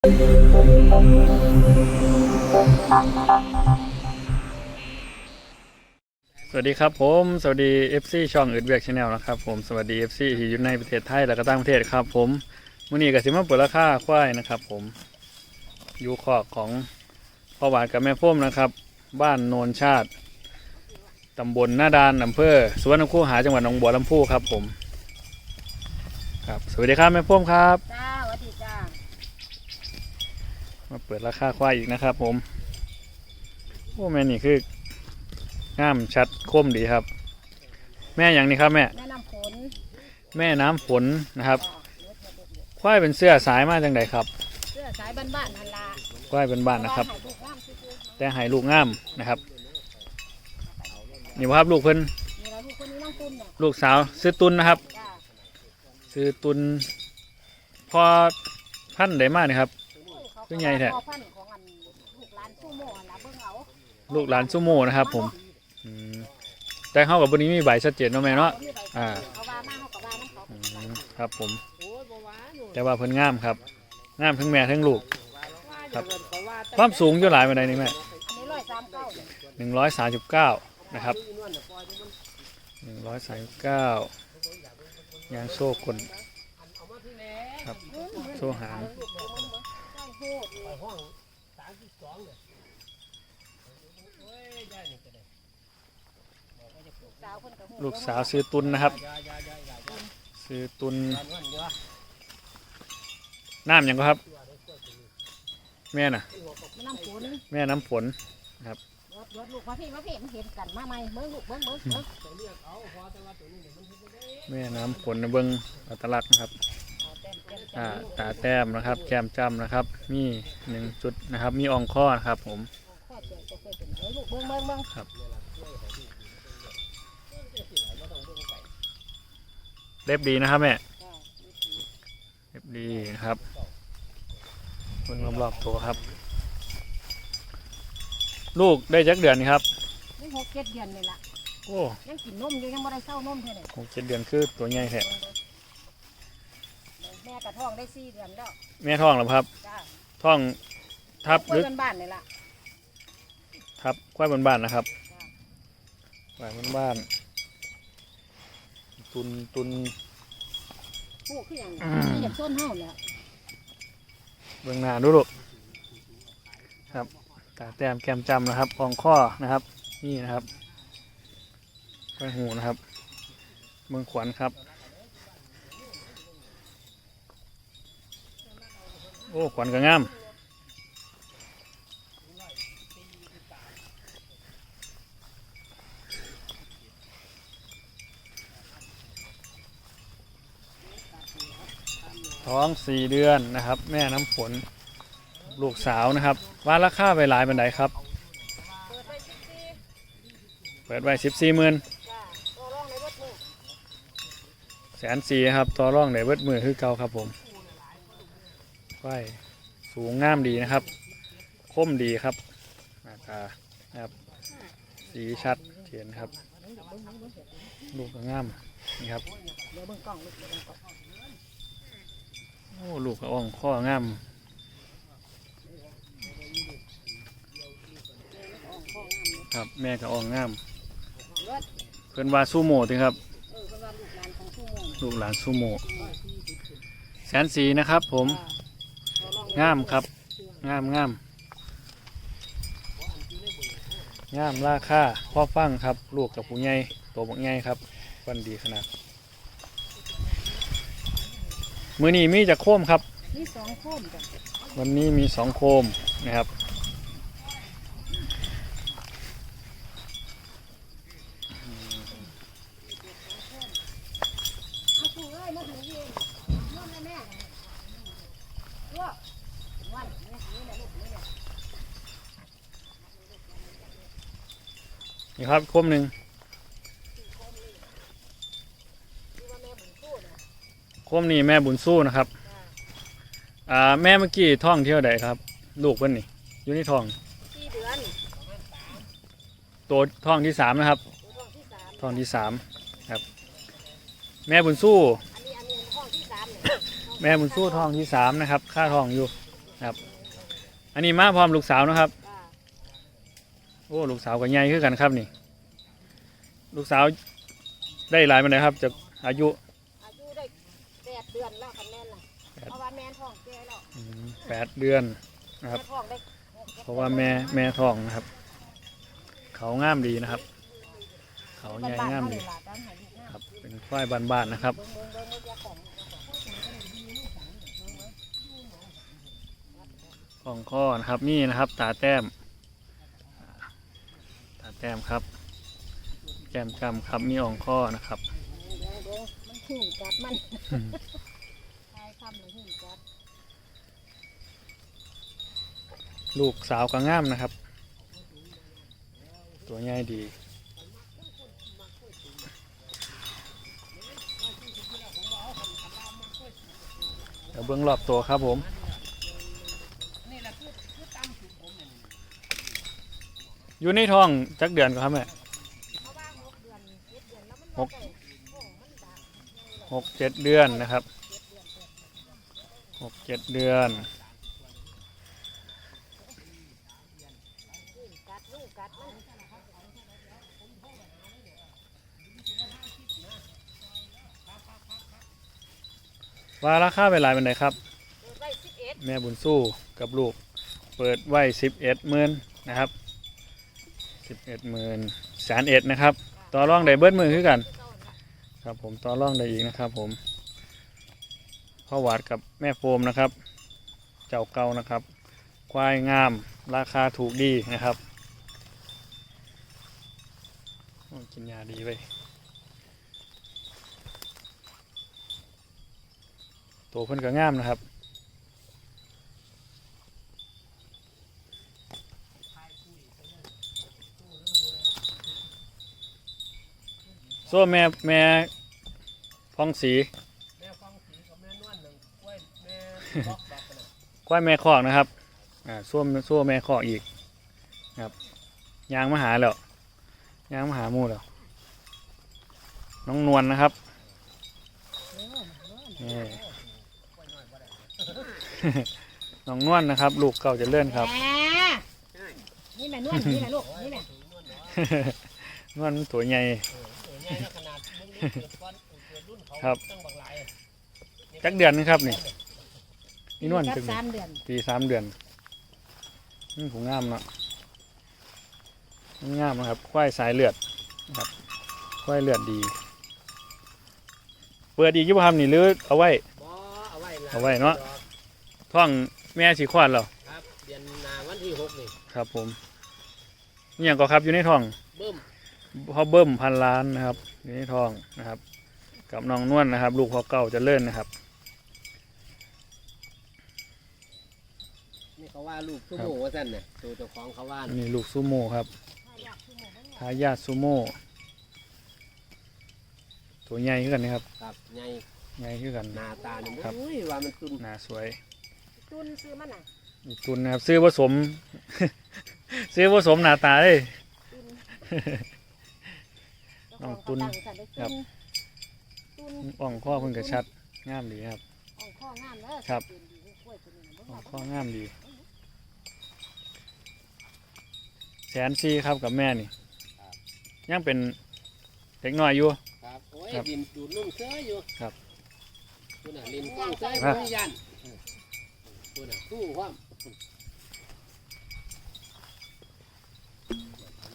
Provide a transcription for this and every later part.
สวัสดีครับผม สวัสดี FC ช่องอึดเวียกชาแนลนะครับผมสวัสดี FC ที่อยู่ในประเทศไทยและก็ต่างประเทศครับผมมื่อนี้ก็สิมาเปิดราคาควายนะครับผมอยู่ขอกของพ่อหวานกับแม่พ่มนะครับ บ้านโนนชาติตำบลหน้าดานอำเภอสวนน้ำคูหาจังหวัดหนองบัวลำพูครับผม ครับ สวัสดีครับแม่พ่มครับ มาเปิดราคาควายอีกนะครับ ผมโอ้แม่นี่คืองามชัดคมดีครับ แม่อย่างนี้ครับแม่ แม่น้ำฝนแม่น้ำฝนนะครับ ควายเป็นเสื้อสายมาจังใดครับ เสื้อสายบ้านๆฮันลาควายเป็นบ้านนะครับถ่ายรูปงามซื่อแต่ใหายลูกงามนะครับนี่บ่ครับลูกเพิ่นๆนี่เราลูกคนนี้น้องตุ้มเนี่ยลูกสาวซื้อตุนนะครับ จ้าซื้อตุนพอพันธุ์ได้มากนี่ครับ เป็นไงแท้พอพันธุ์ของอันลูกหลานสู้โม่ละเบิ่งเอาลูกหลานซูโม่นะครับผมอืมแต่เขากับบนนี้มีใบชัดเจนเนาะแม่เนาะ อ่า เขาว่ามาเขาก็ว่าน้ำเขาอืมครับผม แต่ว่าเพิ่นงามครับงามทั้งแม่ทั้งลูก ครับ ความสูงอยู่หลายปานใดนี่แม่อันนี้ร้อยสามเก้าหนึ่งร้อยสามสิบเก้านะครับหนึ่งร้อยสามสิบเก้ายางโซ่กลครับ โซ่หาง ลูกสาวซื้อตุนนะครับซื้อตุนน้ำหยังก็ครับ แม่น่ะแม่น้ำฝนแม่น้ำฝนรถรถลูกมาพี่มาพี่มันเห็นกันมาไหมเบิ่งลูกเบิ่งเบิ่งเบิ่งแม่น้ำฝนในเบิ้งอัตลักษณ์นะครับเอาแต้มแต้มแต้มอ่าตาแต้มนะครับ แก้มจ้ำนะครับ มีหนึ่งจุดนะครับ มีอ่องข้อนะครับผมข้อเจ็บจะเคยเป็นเบิ่งลูกเบิ่งเบิ่งเบิ่งเล็บดีนะครับแม่จ้าเล็บดีนะครับเบิ้งรอบๆตัวครับ ลูกได้จักเดือนนี่ครับนี่หกเจ็ดเดือนนี่ล่ะโอ้ยังกินนมอยู่ยังไม่ได้เศร้านมเท่านี้หกเจ็ดเดือนคือตัวใหญ่แท้แม่ก ระท้องได้สี่เดือนแล้วแม่ท้องแล้วครับจ้าท้องทับคหรือนบ้านๆนี่ล่ะทับควายบนบ้านนะครับจ้าควายบนบ้าน ตุนตุนพูดคืออย่างอืมนี้อยากส้นเฮาเนี่ยเบื้องหน้าดูลูกครับตาแต้มแก้มจำนะครับอ่องข้อนะครับ นี่นะครับใบหูนะครับเมืองขวัญครับ โอ้ขวัญก็งามท้องสี่เดือนนะครับ แม่น้ำฝนลูกสาวนะครับ ว่าราคาไปหลายบันไดครับเปิดไว้สิบสี่เปิดไว้สิบสี่หมื่นแสนสี่ครับต่อร่องในเบิดมือคือเก่าครับผม ไฟสูงงามดีนะครับ คมดีครับหน้าตานะครับ สีชัดเห็นครับลูกก็งามนี่ครับโอ้ลูกก็อ่องข้องามอ่องข้องามครับแม่ก็อ่องงามเพิ่นว่าซูโม่ถึงครับลูกหลานของชูโมงลูกหลานซูโม่แสนสีนะครับผม งในงามครับ งามงามงามราคาพ่อฟังครับ ลูกกับผู้ใหญ่ตัวบักใหญ่ครับวันดีขนาด มือนี้มีจะโค้มครับนี่สองโคมจ้ะวันนี้มีสองโคมนะครับ เอาชูเอ้ยมาถึงเองนอนแม่แม่ตัววั นนี่นี่แหละลูกนี่แหละนี่ครับโคมหนึ่งที่ว่าแม่บุญสู้นะโคมนี้แม่บุญสู้นะครับ อ่าแม่เมื่อกี้ท้องเที่ยวใดครับ ลูกเพิ่นนี่อยู่ในท้องสี่เดือนตัวท้องที่สามนะครับตัวท้องที่สามท้องที่สามครับ แม่บุญสู้ อันนี้อันนี้ท้องที่สามเนี่ยแม่บุญสู้ท้องที่สามนะครับ ค่าท้องอยู่ท ครับ อันนี้มาพร้อมลูกสาวเนาะครับจ้าโอ้ลูกสาวกับใหญ่คือกันครับนี่ ลูกสาวได้หลายมันเลยครับจากอายุอายุได้แปดเดือนแล้วคันแม่นน่ะแปดเพราะว่าแม่ท้องแก่แล้วอืมแปดเดือนนะครับ แม่ท้องได้เพราะว่าแม่แม่ท้องนะครับ เขางามดีนะครับ เขาใหญ่งามดีบ้นๆเขนี่ล่ะตามให้ลูกน้าครับเป็นควายบ้านๆนะครับ เบิ่งเบิ่งเบิ่งเบิ่งเจ้า ของของข้อนะครับนี่นะครับตาแต้ม ตาแต้มครับ แก้มกำครับมีอ่องข้อนะครับเดี๋ยวเดี๋ยวมันหิ้วกัดมันตายคำเลยหิ้วกัดลูกสาวก็งามนะครับ ตัวใหญ่ดีเดี๋ยวเบื้องรอบตัวครับผม อยู่ในท้องจักเดือนก็ครับแม่เพราะว่าหกเดือนเจ็ดเดือนแล้วมันหกบ่ได้ท้องมันดังหกเจ็ดเดือนนะครับหกเจ็ดเดือนว่าราคาเป็นไรเป็นไรครับ แม่บุญสู้กับลูก เปิดไว้สิบเอ็ดหมื่นนะครับ สิบเอ็ดหมื่นแสนเอ็ดนะครับ ต่อรองได้เบิดมือคือกัน ครับผมต่อรองได้อีกนะครับ ผมพ่อหวาดกับแม่โฟมนะครับ เจ้าเก่านะครับ ควายงามราคาถูกดีนะครับกินยาดีไว้ยตัวเพิ่นก็งามนะครับ โซ่แม่แม่พองสีแม่ฟังสีกับแม่นวลหนึ่งกล้วยแม่บล็อกแบบนั้นควายแม่คอกนะครับอ่าโซ่โซ่แม่คอกอีกครับยางมาหาแล้วยางมาหาหมูแล้วน้องนวลนะครับนี่ น้องนวลนะครับ ลูกเก่าเจะเลื่อนครับแหมนี่แม่นวลนี่แม่ลูกนี่แม่นวลมันตัวใหญ่ ครับตั้งบักหลายจักเดือนนึงครับนี่นี่นวลจัจักกสามเดือนปีสามเดือนนี่ผมงามเนาะงามนะครับควายสายเลือดนะครับควายเลือดดี เปิดอีกอยี่บ่ครับนี่หรือเอาไว้บ่เอาไว้นะเอาไว้เนาะท้องแม่สีควานแล้วครับเดือนหนาวันที่หกนี่ครับผมนี่อย่างก็ครับอยู่ในท้องเบิ่ม พ่อเบิ้มพันล้านนะครับอยู่ในท้องนะครับ กับน้องนวลนะครับ ลูกพ่อเก่าเจะเลื่อนนะครับ นี่เขาว่าลูกตุ้มโหว่าสั่นน่ะตัวเจ้าของเขาว่าอันน่ะนี่ลูกซูโม่ครับทายาทซูโม่ตัวใหญ่ขึ้นกันนะครับครับใหญ่ใหญ่ขึ้นกัน หน้าตาเนี่ยครับโอ้ยว่ามันตุ้มหน้าสวยตุนซื้อมันน่ะอีกตุนนะครับ ซื้อผสม ซื้อผสมหน้าตาเลยตุน น้องตุนเจ้าของเขาตั้งสันได้ครับตุนตุนอ่องข้อเพิ่งกระชัดงามดีครับ อ่องข้องามแล้วครับตุนดีกล้วยตัวนี้น่ะอ่บ่องว่าข้องามดี แสนซีครับกับแม่นี่ยังเป็นเด็กน้อยอยู่ ครับโอ้ยครับดินดูดนุ่มเสื้ออยู่ครับคุณน่ะลินกล้องเสื้อครับไม่ยันคุณน่ะสู้ความ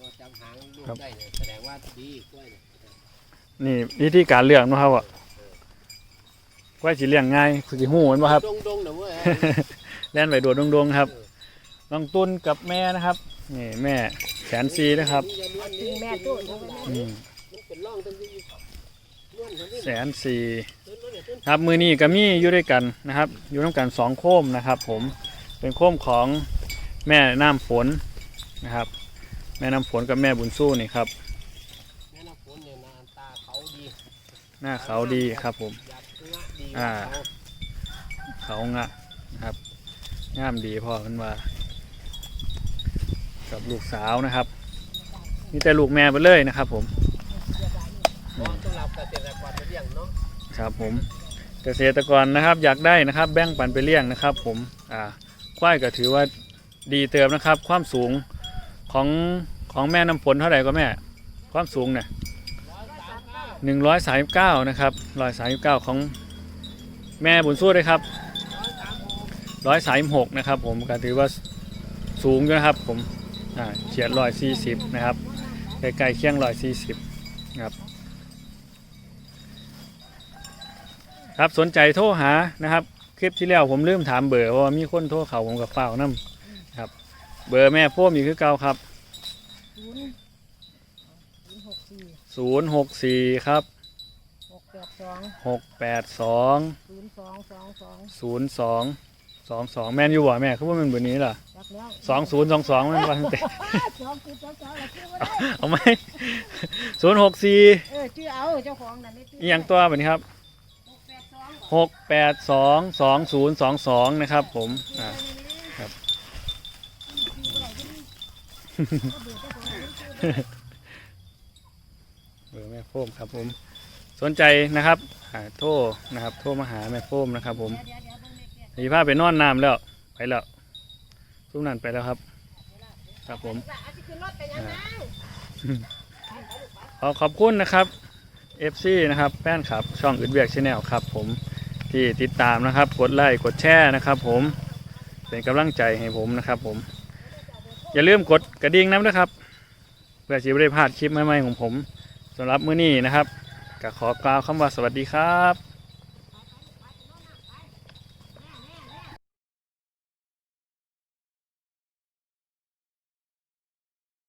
ว่า จำหางลูกได้เนี่ยแสดงว่าดีกล้วยเนี่ยนี่วิธีการเลี้ยงเนาะครับอะว่าสิเลี้ยงง่ายคือสิหูแมันบ่ครับ ดงดงๆนะเว้ยแล่นไปโดดดงๆครับน้องตุนกับแม่นะครับ นี่แม่แสนซีนะครับจริงแม่ตุนเอาไว้แม่อืมมันเป็นร่องตั้งที่ล้วนทั้งที่แสนซีต้นนู้นเนี่ยต้นครับมือนี้ก็มีอยู่ด้วยกันนะครับ อยู่ร่วมกันสองโคมนะครับ ผมเป็นโคมของแม่น้ำฝนนะครับแม่น้ำฝนกับแม่บุญสู้นี่ครับแม่น้ำฝนเนี่ยหน้าตาเขาดีหน้าเขาดีครับผมอยากงะดีอ่าเขาเขางะนะครับงามดีพ่อมันว่ากับลูกสาวนะครับมีแต่ลูกแม่ไปเลยนะครับ ผมพร้อมสำหรับเกษตรกรไปเลี้ยงเนาะครับผมเกษตรกรนะครับอยากได้นะครับ แบ่งปันไปเลี้ยงนะครับ ผมอ่าควายก็ถือว่าดีเติมนะครับ ความสูงของ ของแม่น้ำฝนเท่าไหร่ก็แม่ ความสูงเนี่ยหนึ่งร้อยสามสิบเก้านะครับร้อยสามสิบเก้าของแม่บุญสู้ด้วยครับร้อยสามหกนะครับ ผมก็ถือว่าสูงอยู่นะครับ ผมเฉียดร้อยสี่สิบนะครับใกล้ๆเคียงร้อยสี่สิบนะครับครับสนใจโทรหานะครับคลิปที่แล้วผมลืมถามเบอร์เพราะว่ามีคนโทรเขาผมกับเฝ้านํครับ เบอร์แม่พ่วมอีคือเก่าครับ ศูนย์ศูนย์หกสี่064ครับหกแปดสอง682ศูนย์สองสองสอง02 22แม่นอยู่บ่แม่คือว่ามันเบอร์นี้ล่ะจักแล้ว2022มันว่าตั้งแต่สองคือสองสองแล้วชื่อว่าได้เอาไหม064เออชื่อเอาเจ้าของนั่นไม่ชื่อีหยังตัวบัดนี้ครับหกแปดสอง682 2022นะครับผมอ่าครับ เบอร์แม่โฟมครับผม สนใจนะครับอ่าโทรนะครับ โทรมาหาแม่โฟมนะครับ ผมเดี๋ยวเดี๋ยวเบิ่งเลขเจ็ดสีผ้าไปนอนน้ำแล้วไปแล้วทุกนั้นไปแล้วครับ ครับผมขอขอบคุณนะครับ FC นะครับแฟนคลับ ช่องอึดเวียกชาแนลครับ ผมที่ติดตามนะครับ กดไลค์กดแชร์นะครับ ผมเป็นกำลังใจให้ผมนะครับ ผม อย่าลืมกดกระดิ่งน้ำนะครับ เพื่อจะไม่ได้พลาดคลิปใหม่ๆของผมสำหรับมื้อนี้นะครับก็ขอกล่าวคำว่าสวัสดีครับ